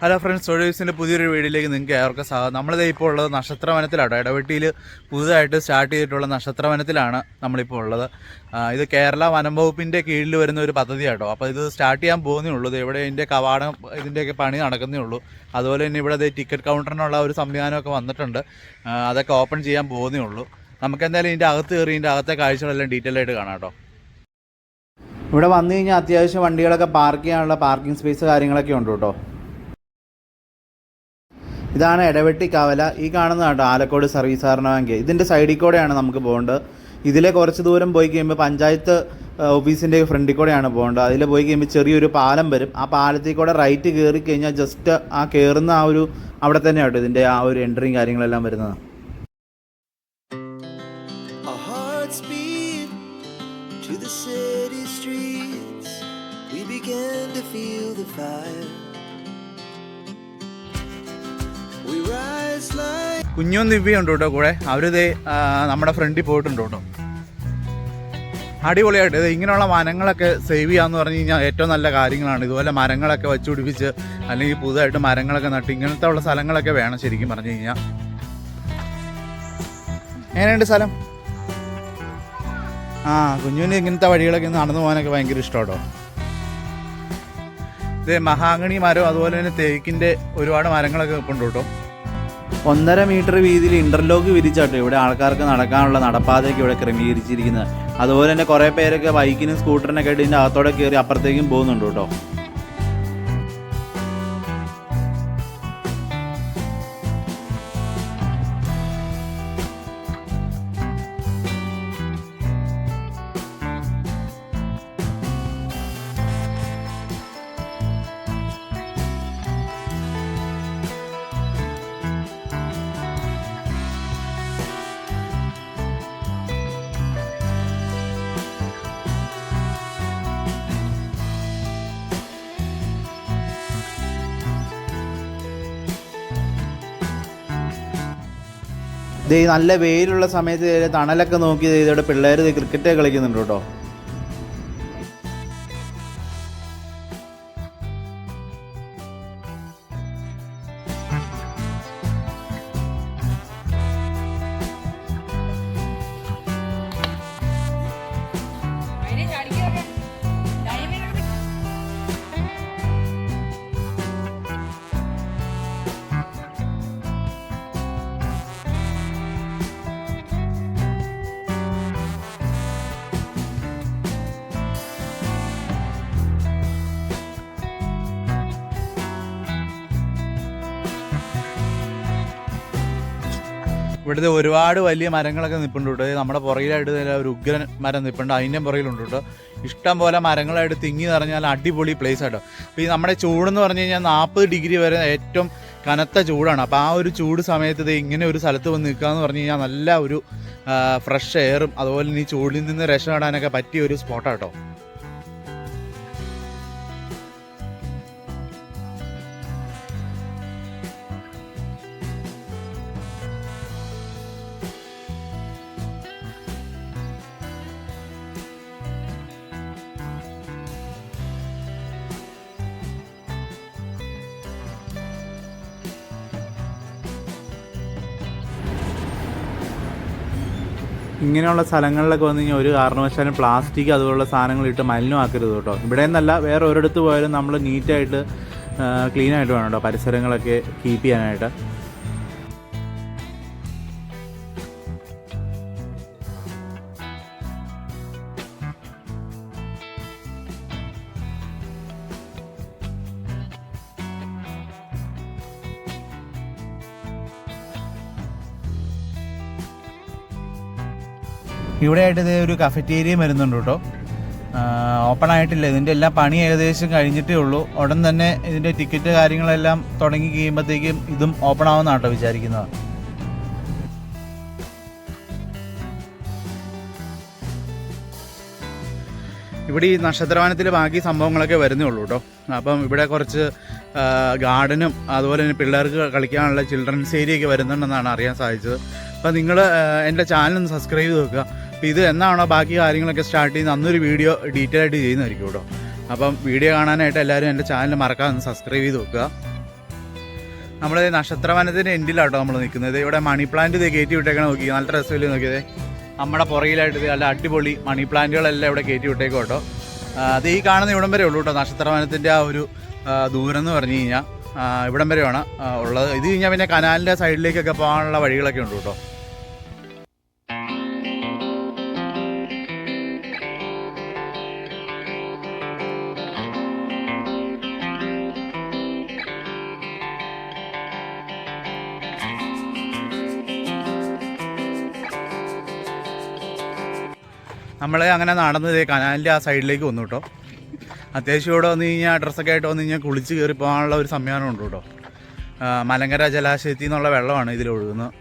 Hello friends സൊഴീസിന്റെ പുതിയൊരു വീഡിയോയിലേക്ക് നിങ്ങൾക്ക് ഏവർക്കും സ്വാഗതം. നമ്മളിത് ഇപ്പോൾ ഉള്ളത് നക്ഷത്രവനത്തിലാണ്. ഇടവെട്ടിയിൽ പുതുതായിട്ട് സ്റ്റാർട്ട് ചെയ്തിട്ടുള്ള നക്ഷത്രവനത്തിലാണ് നമ്മളിപ്പോൾ ഉള്ളത്. ഇത് കേരള വനം വകുപ്പിന്റെ കീഴിൽ വരുന്ന ഒരു പദ്ധതിയാട്ടോ. അപ്പോൾ ഇത് സ്റ്റാർട്ട് ചെയ്യാൻ പോകുന്നേ ഉള്ളൂ. ഇവിടെ ഇതിന്റെ കവാടം ഇതിന്റെയൊക്കെ പണി നടക്കുന്നേ ഉള്ളൂ. അതുപോലെ തന്നെ ഇവിടെ ടിക്കറ്റ് കൗണ്ടറിനുള്ള ഒരു സംവിധാനമൊക്കെ വന്നിട്ടുണ്ട്. അതൊക്കെ ഓപ്പൺ ചെയ്യാൻ പോകുന്നേ ഉള്ളൂ. നമുക്ക് എന്തായാലും ഇതിന്റെ അകത്ത് കയറി ഇതിന്റെ അകത്തെ കാഴ്ചകളെല്ലാം ഡീറ്റെയിൽ ആയിട്ട് കാണാം കേട്ടോ. ഇവിടെ വന്നു കഴിഞ്ഞാൽ അത്യാവശ്യം വണ്ടികളൊക്കെ പാർക്ക് ചെയ്യാനുള്ള പാർക്കിംഗ് സ്പേസ് കാര്യങ്ങളൊക്കെ ഉണ്ട് കേട്ടോ. ഇതാണ് ഇടവെട്ടി കാവല ഈ കാണുന്ന കേട്ടോ ആലക്കോട് സർവീസ് സഹകരണ ബാങ്ക്. ഇതിന്റെ സൈഡിൽ കൂടെയാണ് നമുക്ക് പോകേണ്ടത്. ഇതിലെ കുറച്ച് ദൂരം പോയി കഴിയുമ്പോൾ പഞ്ചായത്ത് ഓഫീസിന്റെ ഫ്രണ്ടിൽ കൂടെയാണ് പോകേണ്ടത്. അതിൽ പോയി കഴിയുമ്പോൾ ചെറിയൊരു പാലം വരും. ആ പാലത്തിൽ കൂടെ റൈറ്റ് കയറി കഴിഞ്ഞാൽ ജസ്റ്റ് ആ കയറുന്ന ആ ഒരു അവിടെ തന്നെ കേട്ടോ ഇതിന്റെ ആ ഒരു എൻട്രിയും കാര്യങ്ങളെല്ലാം വരുന്നത്. To the city streets. We began to feel the fire. കുഞ്ഞും ദിവ്യ ഉണ്ട് കേട്ടോ കൂടെ. അവരിത് നമ്മുടെ ഫ്രണ്ടിൽ പോയിട്ടുണ്ട് കേട്ടോ. അടിപൊളിയായിട്ട്. ഇങ്ങനെയുള്ള മരങ്ങളൊക്കെ സേവ് ചെയ്യാന്ന് പറഞ്ഞു കഴിഞ്ഞാൽ ഏറ്റവും നല്ല കാര്യങ്ങളാണ്. ഇതുപോലെ മരങ്ങളൊക്കെ വെച്ച് പിടിപ്പിച്ച് അല്ലെങ്കിൽ പുതുതായിട്ട് മരങ്ങളൊക്കെ നട്ട് ഇങ്ങനത്തെ ഉള്ള സ്ഥലങ്ങളൊക്കെ വേണം ശരിക്കും പറഞ്ഞു കഴിഞ്ഞാൽ എങ്ങനെയുണ്ട് സ്ഥലം? ആ കുഞ്ഞുവിന് ഇങ്ങനത്തെ വഴികളൊക്കെ നടന്നു പോകാനൊക്കെ ഭയങ്കര ഇഷ്ടമാട്ടോ ഇത് മഹാഗണി മരം അതുപോലെ തന്നെ തേക്കിന്റെ ഒരുപാട് മരങ്ങളൊക്കെ നിൽപ്പുണ്ട് കേട്ടോ. ഒന്നര മീറ്റർ വീതിയിൽ ഇന്റർലോക്ക് വിരിച്ചാട്ടോ ഇവിടെ ആൾക്കാർക്ക് നടക്കാനുള്ള നടപ്പാതയൊക്കെ ഇവിടെ ക്രമീകരിച്ചിരിക്കുന്നത്. അതുപോലെ തന്നെ കുറേ പേരൊക്കെ ബൈക്കിനും സ്കൂട്ടറിനൊക്കെ ആയിട്ട് ഇതിന്റെ അകത്തോടെ കയറി അപ്പുറത്തേക്കും പോകുന്നുണ്ട് കേട്ടോ. ദേ നല്ല വെയിലുള്ള സമയത്ത് തണലൊക്കെ നോക്കി ഇതോടെ പിള്ളേർ ക്രിക്കറ്റ് കളിക്കുന്നുണ്ട് കേട്ടോ. ഇവിടുത്തെ ഒരുപാട് വലിയ മരങ്ങളൊക്കെ നിൽപ്പുണ്ട് കേട്ടോ. നമ്മുടെ പുറകിലായിട്ട് ഒരു ഉഗ്രൻ മരം നിൽപ്പുണ്ട് അതിന്റെ പുറകിലുണ്ട് കേട്ടോ. ഇഷ്ടം പോലെ മരങ്ങളായിട്ട് തിങ്ങി നിറഞ്ഞാൽ അടിപൊളി പ്ലേസ് ആട്ടോ അപ്പോൾ ഈ നമ്മുടെ ചൂടെന്ന് പറഞ്ഞു കഴിഞ്ഞാൽ നാൽപ്പത് ഡിഗ്രി വരെ ഏറ്റവും കനത്ത ചൂടാണ്. അപ്പോൾ ആ ഒരു ചൂട് സമയത്ത് ഇങ്ങനെ ഒരു സ്ഥലത്ത് വന്ന് നിൽക്കുക എന്ന് പറഞ്ഞു കഴിഞ്ഞാൽ നല്ല ഒരു ഫ്രഷ് എയറും അതുപോലെ ഈ ചൂടിൽ നിന്ന് രക്ഷപ്പെടാനൊക്കെ പറ്റിയ ഒരു സ്പോട്ടാട്ടോ ഇങ്ങനെയുള്ള സ്ഥലങ്ങളിലൊക്കെ വന്നു കഴിഞ്ഞാൽ ഒരു കാരണവശാലും പ്ലാസ്റ്റിക് അതുപോലുള്ള സാധനങ്ങൾ ഇട്ട് മലിനമാക്കരുത് കേട്ടോ. ഇവിടെ നിന്നല്ല വേറെ ഒരിടത്ത് പോയാലും നമ്മൾ നീറ്റായിട്ട് ക്ലീനായിട്ട് വേണം കേട്ടോ പരിസരങ്ങളൊക്കെ കീപ്പ് ചെയ്യാനായിട്ട്. ഇവിടെ ആയിട്ട് ഇതേ ഒരു കഫറ്റേരിയയും വരുന്നുണ്ട് കേട്ടോ. ഓപ്പൺ ആയിട്ടില്ല. ഇതിന്റെ എല്ലാ പണി ഏകദേശം കഴിഞ്ഞിട്ടേ ഉള്ളൂ. ഉടൻ തന്നെ ഇതിന്റെ ടിക്കറ്റ് കാര്യങ്ങളെല്ലാം തുടങ്ങി കഴിയുമ്പോഴത്തേക്കും ഇതും ഓപ്പൺ ആവുമെന്നാണ് കേട്ടോ വിചാരിക്കുന്നത്. ഇവിടെ ഈ നക്ഷത്രവാനത്തിൽ ബാക്കി സംഭവങ്ങളൊക്കെ വരുന്നേ ഉള്ളൂ കേട്ടോ. അപ്പം ഇവിടെ കുറച്ച് ഗാർഡനും അതുപോലെ തന്നെ പിള്ളേർക്ക് കളിക്കാനുള്ള ചിൽഡ്രൻസ് ഏരിയ ഒക്കെ വരുന്നുണ്ടെന്നാണ് അറിയാൻ സാധിച്ചത്. അപ്പം നിങ്ങൾ എന്റെ ചാനൽ ഒന്ന് സബ്സ്ക്രൈബ് ചെയ്ത് വെക്കുക. അപ്പോൾ ഇത് എന്നാണോ ബാക്കി കാര്യങ്ങളൊക്കെ സ്റ്റാർട്ട് ചെയ്യുന്നത്? അന്നൊരു വീഡിയോ ഡീറ്റെയിൽ ആയിട്ട് ചെയ്യുന്നതായിരിക്കും കേട്ടോ. അപ്പം വീഡിയോ കാണാനായിട്ട് എല്ലാവരും എന്റെ ചാനൽ മറക്കാതെ സബ്സ്ക്രൈബ് ചെയ്ത് വെക്കുക. നമ്മൾ നക്ഷത്രവനത്തിന്റെ എൻഡിലാട്ടോ നമ്മൾ നിൽക്കുന്നത്. ഇവിടെ മണി പ്ലാന്റ് ഇത് കയറ്റി വിട്ടേക്കണ നോക്കി. നല്ല രസമില്ല നോക്കിയത് നമ്മുടെ പുറകിലായിട്ട് നല്ല അടിപൊളി മണി പ്ലാന്റുകളെല്ലാം ഇവിടെ കയറ്റി വിട്ടേക്കും കേട്ടോ. അത് ഈ കാണുന്ന ഇവിടം വരെ ഉള്ളൂ കേട്ടോ. നക്ഷത്രവനത്തിന്റെ ആ ഒരു ദൂരം എന്ന് പറഞ്ഞു കഴിഞ്ഞാൽ ഇവിടം വരെയാണ് ഉള്ളത്. ഇത് കഴിഞ്ഞാൽ പിന്നെ കനാലിന്റെ സൈഡിലേക്കൊക്കെ പോകാനുള്ള വഴികളൊക്കെ ഉണ്ട് കേട്ടോ. നമ്മൾ അങ്ങനെ നടന്ന് ദേ കനാലിന്റെ ആ സൈഡിലേക്ക് വന്നു കേട്ടോ അത്യാവശ്യം ഇവിടെ വന്നു കഴിഞ്ഞാൽ ഡ്രസ്സൊക്കെ ആയിട്ട് വന്നു കഴിഞ്ഞാൽ കുളിച്ച് കയറി പോകാനുള്ള ഒരു സംവിധാനം ഉണ്ട് കേട്ടോ മലങ്കര ജലാശയത്തിൽ നിന്നുള്ള വെള്ളമാണ് ഇതിൽ ഒഴുകുന്നത്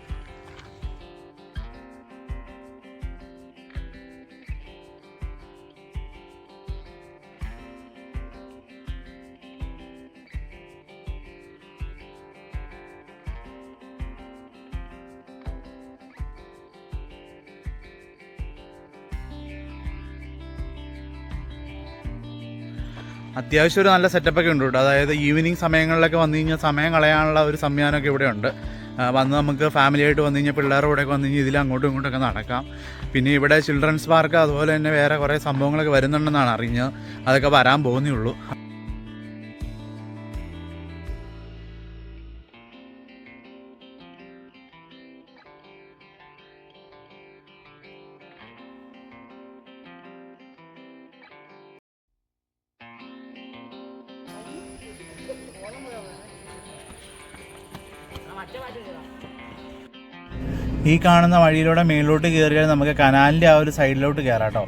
അത്യാവശ്യം ഒരു നല്ല സെറ്റപ്പൊക്കെ ഉണ്ട് കേട്ടോ. അതായത് ഈവനിങ് സമയങ്ങളിലൊക്കെ വന്നു കഴിഞ്ഞാൽ സമയം കളയാനുള്ള ഒരു സംവിധാനമൊക്കെ ഇവിടെ ഉണ്ട്. വന്ന് നമുക്ക് ഫാമിലി ആയിട്ട് വന്നു കഴിഞ്ഞാൽ പിള്ളേരുടെ കൂടെ ഒക്കെ വന്നു കഴിഞ്ഞാൽ ഇതിൽ അങ്ങോട്ടും ഇങ്ങോട്ടൊക്കെ നടക്കാം. പിന്നെ ഇവിടെ ചിൽഡ്രൻസ് പാർക്ക് അതുപോലെ തന്നെ വേറെ കുറേ സംഭവങ്ങളൊക്കെ വരുന്നുണ്ടെന്നാണ് അറിഞ്ഞത്. അതൊക്കെ വരാൻ പോകുന്നേ ഉള്ളൂ. ഈ കാണുന്ന വഴിയിലൂടെ മേളിലോട്ട് കയറിയാൽ നമുക്ക് കനാലിന്റെ ആ ഒരു സൈഡിലോട്ട് കയറാം കേട്ടോ.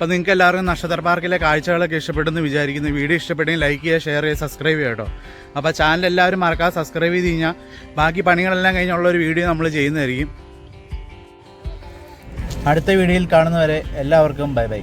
അപ്പോൾ നിങ്ങൾക്ക് എല്ലാവർക്കും നക്ഷത്ര പാർക്കിലെ കാഴ്ചകളൊക്കെ ഇഷ്ടപ്പെടുന്നു വിചാരിക്കുന്നു. വീഡിയോ ഇഷ്ടപ്പെട്ടെങ്കിൽ ലൈക്ക് ചെയ്യുക ഷെയർ ചെയ്യുക സബ്സ്ക്രൈബ് ചെയ്യുക കേട്ടോ. അപ്പോൾ ചാനൽ എല്ലാവരും മറക്കാതെ സബ്സ്ക്രൈബ് ചെയ്ത് കഴിഞ്ഞാൽ ബാക്കി പണികളെല്ലാം കഴിഞ്ഞുള്ള ഒരു വീഡിയോ നമ്മൾ ചെയ്യുന്നതായിരിക്കും. അടുത്ത വീഡിയോയിൽ കാണുന്നവരെ എല്ലാവർക്കും ബൈ ബൈ